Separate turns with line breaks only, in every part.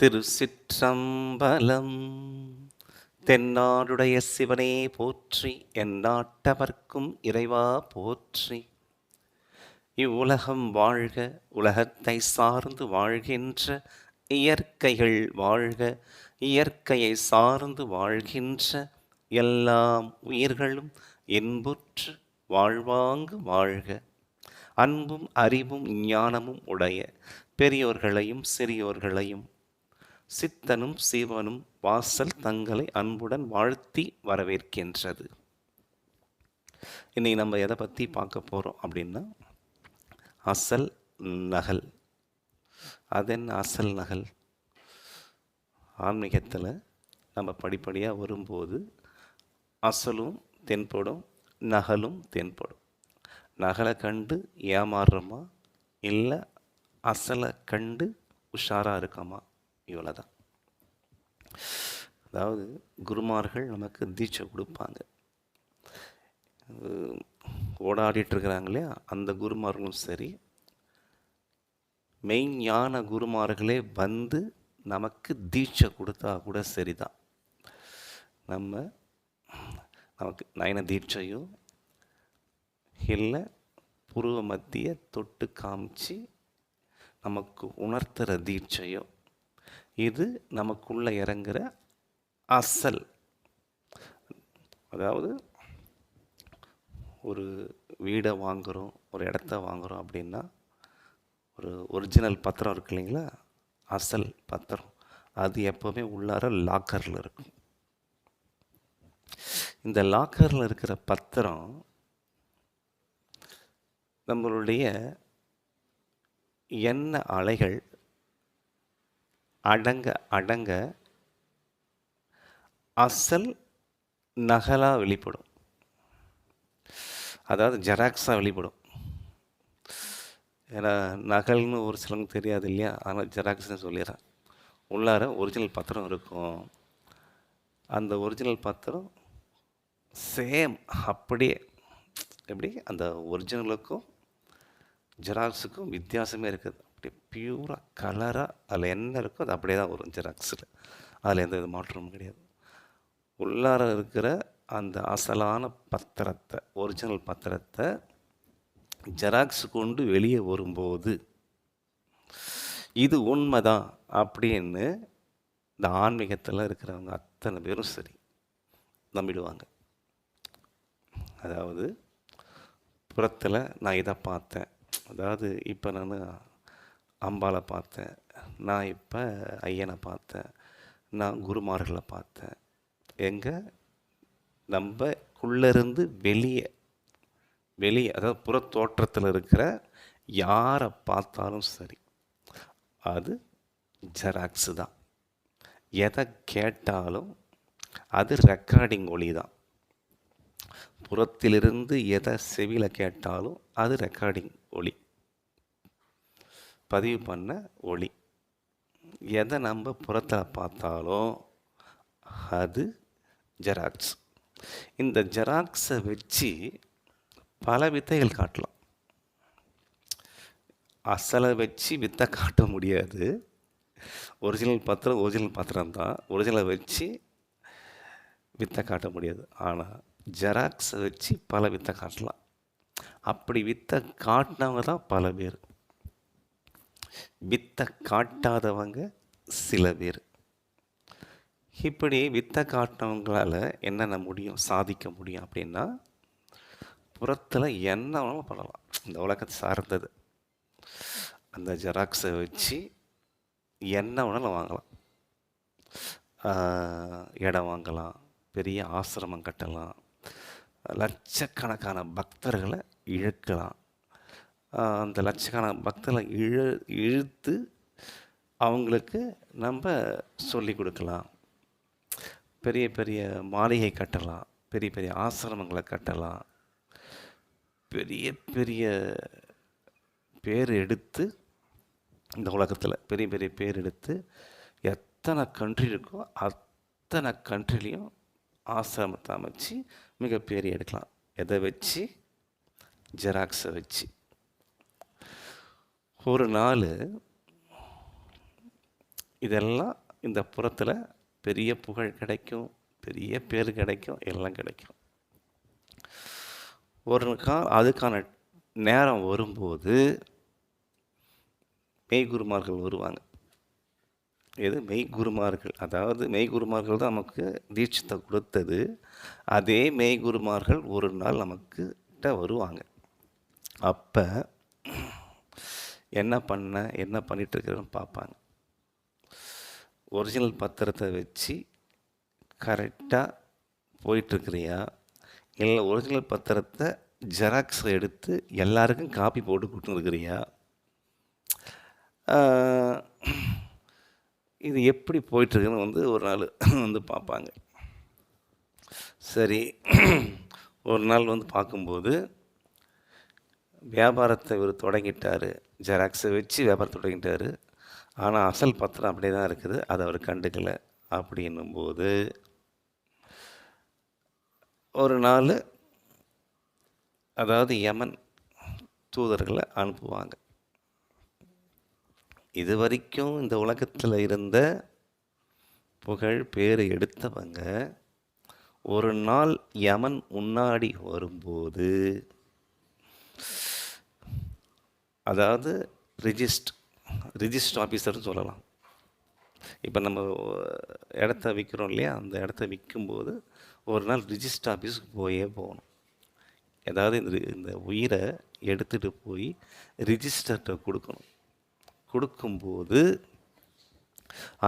திருச்சிற்றம்பலம். தென்னாடுடைய சிவனே போற்றி என் நாட்டவர்க்கும் இறைவா போற்றி. இவ்வுலகம் வாழ்க உலகத்தை சார்ந்து வாழ்கின்ற இயற்கைகள் வாழ்க இயற்கையை சார்ந்து வாழ்கின்ற எல்லாம் உயிர்களும் இன்புற்று வாழ்வாங்கு வாழ்க. அன்பும் அறிவும் ஞானமும் உடைய பெரியோர்களையும் சிறியோர்களையும் சித்தனும் சிவனும் வாசல் தங்களை அன்புடன் வாழ்த்தி வரவேற்கின்றது. இன்னைக்கு நம்ம எதை பற்றி பார்க்க போகிறோம் அப்படின்னா அசல் நகல். அது என்ன அசல் நகல்? ஆன்மீகத்தில் நம்ம படிப்படியாக வரும்போது அசலும் தென்படும் நகலும் தென்படும். நகலை கண்டு ஏமாறுறோமா? இல்லை அசலை கண்டு உஷாராக இருக்கோமா? இவ்வளோ தான் அதாவது குருமார்கள் நமக்கு தீட்சை கொடுப்பாங்க. அஹ் அந்த குருமார்களும் சரி மெய்ஞான குருமார்களே வந்து நமக்கு தீட்சை கொடுத்தா கூட சரிதான். நம்ம நமக்கு நயன தீட்சையோ இல்லை புருவ மத்திய தொட்டு காமிச்சு நமக்கு உணர்த்துகிற தீட்சையோ இது நமக்குள்ளே இறங்குற அசல். அதாவது ஒரு வீடை வாங்குகிறோம் ஒரு இடத்த வாங்குகிறோம் அப்படின்னா ஒரு ஒரிஜினல் பத்திரம் இருக்கு இல்லைங்களா? அசல் பத்திரம். அது எப்போவுமே உள்ளார லாக்கரில் இருக்கும். இந்த லாக்கரில் இருக்கிற பத்திரம் நம்மளுடைய எண்ண அலைகள் அடங்க அடங்க அசல் நகலாக வெளிப்படும். அதாவது ஜெராக்ஸாக வெளிப்படும். ஏன்னா நகல்னு ஒரு சிலருக்கு தெரியாது இல்லையா? ஆனால் ஜெராக்ஸ்னு சொல்லிடுறேன். உள்ளார ஒரிஜினல் பத்திரம் இருக்கும். அந்த ஒரிஜினல் பத்திரம் சேம் அப்படியே எப்படி? அந்த ஒரிஜினலுக்கும் ஜெராக்ஸுக்கும் வித்தியாசமே இருக்குது. அப்படியே பியூராக கலராக அதில் என்ன இருக்கோ அது அப்படியே தான் வரும் ஜெராக்ஸில் அதில் எந்த இது மாற்றமும் கிடையாது. உள்ளார இருக்கிற அந்த அசலான பத்திரத்தை ஒரிஜினல் பத்திரத்தை ஜெராக்ஸ் கொண்டு வெளியே வரும்போது இது உண்மைதான் அப்படின்னு இந்த ஆன்மீகத்தில் இருக்கிறவங்க அத்தனை பேரும் சரி நம்பிடுவாங்க. அதாவது புறத்தில் நான் இதை பார்த்தேன். அதாவது இப்போ நான் அம்பாவை பார்த்தேன். நான் இப்போ ஐயனை பார்த்தேன். நான் குருமார்களை பார்த்தேன். எங்கே? நம்மக்குள்ளேருந்து வெளியே. வெளியே அதாவது புற தோற்றத்தில் இருக்கிற யாரை பார்த்தாலும் சரி அது ஜெராக்ஸு தான். எதை கேட்டாலும் அது ரெக்கார்டிங் ஒளி தான். புறத்திலிருந்து எதை செவியில் கேட்டாலும் அது ரெக்கார்டிங் ஒளி. பதிவு பண்ண ஒளி. எதை நம்ம புறத்தில் பார்த்தாலும் அது ஜெராக்ஸ். இந்த ஜெராக்ஸை வச்சு பல வித்தைகள் காட்டலாம். அசலை வச்சு வித்தை காட்ட முடியாது. ஒரிஜினல் பத்திரம் ஒரிஜினல் பத்திரம் தான். ஒரிஜினலை வச்சு வித்தை காட்ட முடியாது. ஆனால் ஜெராக்ஸை வச்சு பல வித்தை காட்டலாம். அப்படி வித்தை காட்டினவங்க தான் பல பேர். வித்தை காட்டாதவங்க சில பேர். இப்படி வித்தை காட்டினவங்களால் என்னென்ன முடியும் சாதிக்க முடியும் அப்படின்னா புறத்தில் என்ன வேணாலும் பண்ணலாம். இந்த உலகத்தை சார்ந்தது. அந்த ஜெராக்ஸை வச்சு என்ன வேணாலும் வாங்கலாம். இடம் வாங்கலாம் பெரிய ஆசிரமம் கட்டலாம் லட்சக்கணக்கான பக்தர்களை இழுக்கலாம். அந்த லட்சக்கணக்கான பக்தர்களை இழு இழுத்து அவங்களுக்கு நம்ம சொல்லி கொடுக்கலாம். பெரிய பெரிய மாளிகை கட்டலாம் பெரிய பெரிய ஆசிரமங்களை கட்டலாம் பெரிய பெரிய பேர் எடுத்து இந்த உலகத்தில் பெரிய பெரிய பேர் எடுத்து எத்தனை கண்ட்ரி இருக்கோ அத்தனை கண்ட்ரிலையும் ஆசிரமத்தை அமைச்சு மிகப்பெரிய எடுக்கலாம். எதை வச்சு? ஜெராக்ஸை வச்சு. ஒரு நாள் இதெல்லாம் இந்த புறத்தில் பெரிய புகழ் கிடைக்கும் பெரிய பேர் கிடைக்கும் எல்லாம் கிடைக்கும். ஒரு கா அதுக்கான நேரம் வரும்போது மெய்குருமார்கள் வருவாங்க. எது? மெய்குருமார்கள் அதாவது மெய்குருமார்கள் தான் நமக்கு தீட்சத்தை கொடுத்தது. அதே மெய்குருமார்கள் ஒரு நாள் நமக்கு கிட்ட வருவாங்க. அப்போ என்ன பண்ண என்ன பண்ணிட்டு பார்ப்பாங்க. ஒரிஜினல் பத்திரத்தை வச்சு கரெக்டாக போயிட்டுருக்குறியா? இல்லை ஒரிஜினல் பத்திரத்தை ஜெராக்ஸ் எடுத்து எல்லாருக்கும் காப்பி போட்டு கொடுத்துருக்குறியா? இது எப்படி போயிட்டுருக்குன்னு வந்து ஒரு நாள் வந்து பார்ப்பாங்க. சரி ஒரு நாள் வந்து பார்க்கும்போது வியாபாரத்தை இவர் தொடங்கிட்டார். ஜெராக்ஸை வச்சு வியாபாரம் தொடங்கிட்டார். ஆனால் அசல் பத்திரம் அப்படியே தான் இருக்குது. அதை அவர் கண்டுக்கலை. அப்படின்னும்போது ஒரு நாள் அதாவது யமன் தூதர்களை அனுப்புவாங்க. இது வரைக்கும் இந்த உலகத்தில் இருந்த புகழ் பேர் எடுத்தவங்க ஒரு நாள் யமன் முன்னாடி வரும்போது அதாவது ரிஜிஸ்ட் ரிஜிஸ்டர் ஆஃபீஸர்னு சொல்லலாம். இப்போ நம்ம இடத்த விற்கிறோம் இல்லையா? அந்த இடத்த விற்கும்போது ஒரு நாள் ரிஜிஸ்டர் ஆஃபீஸுக்கு போயே போகணும். ஏதாவது இந்த இந்த உயிரை எடுத்துகிட்டு போய் ரிஜிஸ்டர்கிட்ட கொடுக்கணும். கொடுக்கும்போது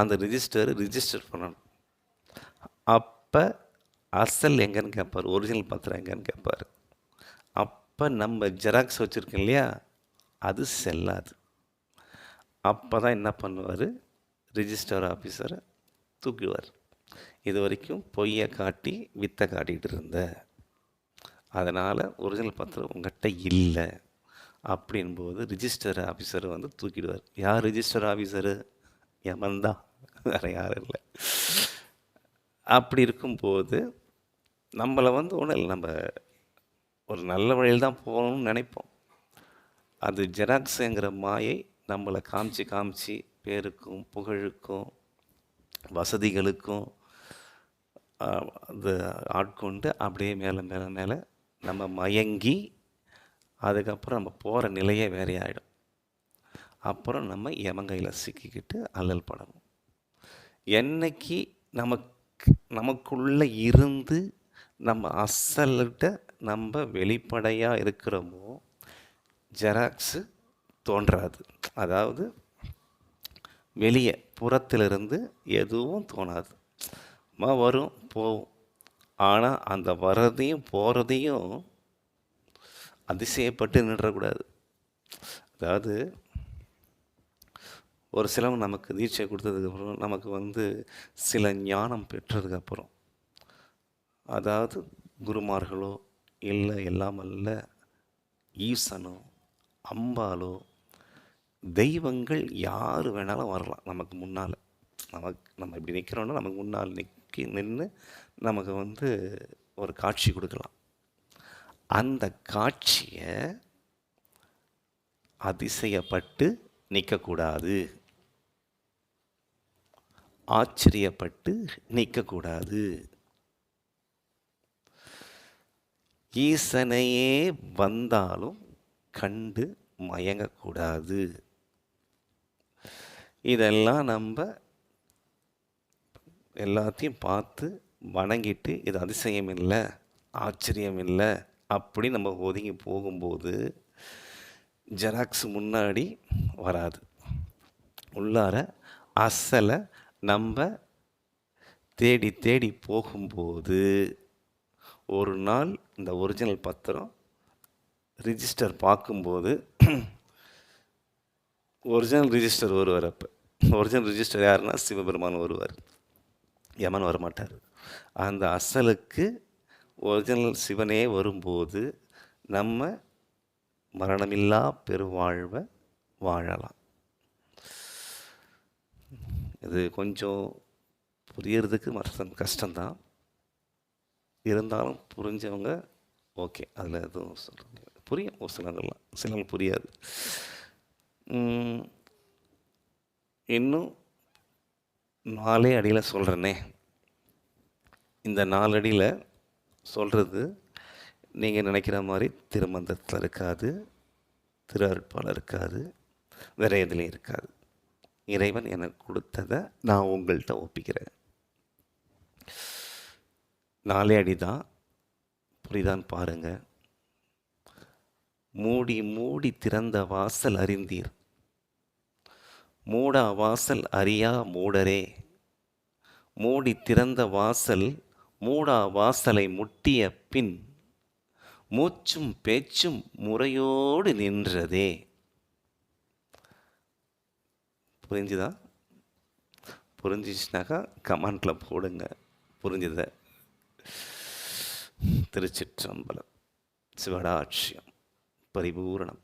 அந்த ரிஜிஸ்டர் ரிஜிஸ்டர் பண்ணணும். அப்போ அசல் எங்கேன்னு கேட்பார் ஒரிஜினல் பத்திரம் எங்கேன்னு கேட்பார் அப்போ நம்ம ஜெராக்ஸ் வச்சுருக்கோம் இல்லையா? அது செல்லாது. அப்போ தான் என்ன பண்ணுவார்? ரிஜிஸ்டர் ஆஃபீஸரை தூக்கிடுவார். இது வரைக்கும் பொய்யை காட்டி வித்தை காட்டிகிட்டு இருந்த. அதனால் ஒரிஜினல் பத்திரம் உங்கள்கிட்ட இல்லை. அப்படின்போது ரிஜிஸ்டர் ஆஃபீஸர் வந்து தூக்கிடுவார். யார் ரிஜிஸ்டர் ஆஃபீஸரு யமன் தான். வேறு யாரும் இல்லை. அப்படி இருக்கும்போது நம்மளை வந்து ஒன்றும் இல்லை. நம்ம ஒரு நல்ல வழியில் தான் போகணும்னு நினைப்போம். அது ஜெராக்ஸுங்கிற மாயை நம்மளை காமிச்சு காமிச்சு பேருக்கும் புகழுக்கும் வசதிகளுக்கும் அது ஆட்கொண்டு அப்படியே மேலே மேலே மேலே நம்ம மயங்கி அதுக்கப்புறம் நம்ம போகிற நிலையே வேறையாயிடும் அப்புறம் நம்ம எமங்கையில் சிக்கிக்கிட்டு அல்லல் படணும். என்னைக்கு நமக்கு நமக்குள்ளே இருந்து நம்ம அசல்கிட்ட நம்ம வெளிப்படையாக இருக்கிறோமோ ஜெராக்ஸு தோன்றாது. அதாவது வெளியே புறத்திலிருந்து எதுவும் தோணாது. மா வரும் போகும். ஆனால் அந்த வர்றதையும் போகிறதையும் அதிசயப்பட்டு நின்றக்கூடாது அதாவது ஒரு சிலவங்க நமக்கு தீட்சை கொடுத்ததுக்கப்புறம் நமக்கு வந்து சில ஞானம் பெற்றதுக்கப்புறம் அதாவது குருமார்களோ இல்லை எல்லாமல்ல ஈசனோ அம்பாலோ தெய்வங்கள் யார் வேணாலும் வரலாம் நமக்கு முன்னால். நமக்கு நம்ம இப்படி நிற்கிறோன்னா நமக்கு முன்னால் நிற்கி நின்று நமக்கு வந்து ஒரு காட்சி கொடுக்கலாம். அந்த காட்சியை அதிசயப்பட்டு நிற்கக்கூடாது ஆச்சரியப்பட்டு நிற்கக்கூடாது ஈசனையே வந்தாலும் கண்டு மயங்கக்கூடாது. இதெல்லாம் நம்ம எல்லாத்தையும் பார்த்து வணங்கிட்டு இது அதிசயம் இல்லை ஆச்சரியம் இல்லை அப்படி நம்ம ஒதுங்கி போகும்போது ஜெராக்ஸ் முன்னாடி வராது. உள்ளார அசலை நம்ம தேடி தேடி போகும்போது ஒரு நாள் இந்த ஒரிஜினல் பத்திரம் ரிஜிஸ்டர் பார்க்கும்போது ஒரிஜினல் ரிஜிஸ்டர் வருவார் அப்போ. ஒரிஜினல் ரிஜிஸ்டர் யாருன்னா சிவபெருமான் வருவார் யமன் வரமாட்டார். அந்த அசலுக்கு ஒரிஜினல் சிவனே வரும்போது நம்ம மரணமில்லா பெருவாழ்வை வாழலாம். இது கொஞ்சம் புரியறதுக்கு மற்ற கஷ்டம்தான். இருந்தாலும் புரிஞ்சவங்க ஓகே அதில் எதுவும் சொல்ல புரியும். ஒரு சிலதெல்லாம் சிலவங்க புரியாது. இன்னும் நாலே அடியில் சொல்கிறேனே இந்த நாலடியில் சொல்கிறது நீங்கள் நினைக்கிற மாதிரி திருமந்தத்தில் இருக்காது திரு அருட்பால் இருக்காது வேறு எதுலேயும் இருக்காது. இறைவன் எனக்கு கொடுத்ததை நான் உங்கள்கிட்ட ஒப்பிக்கிறேன். நாலே அடி தான் புரியுதான்னு பாருங்கள் மூடி மூடி திறந்த வாசல் அறிந்தீர். மூடா வாசல் அறியா மூடரே. மூடி திறந்த வாசல் மூடா வாசலை முட்டிய பின் மூச்சும் பேச்சும் முறையோடு நின்றதே. புரிஞ்சுதா? புரிஞ்சிச்சுனாக்கா கமெண்டில் போடுங்க. புரிஞ்சுத. திருச்சிற்றம்பலம். சிவடாட்சியம். பரிபூரணம்.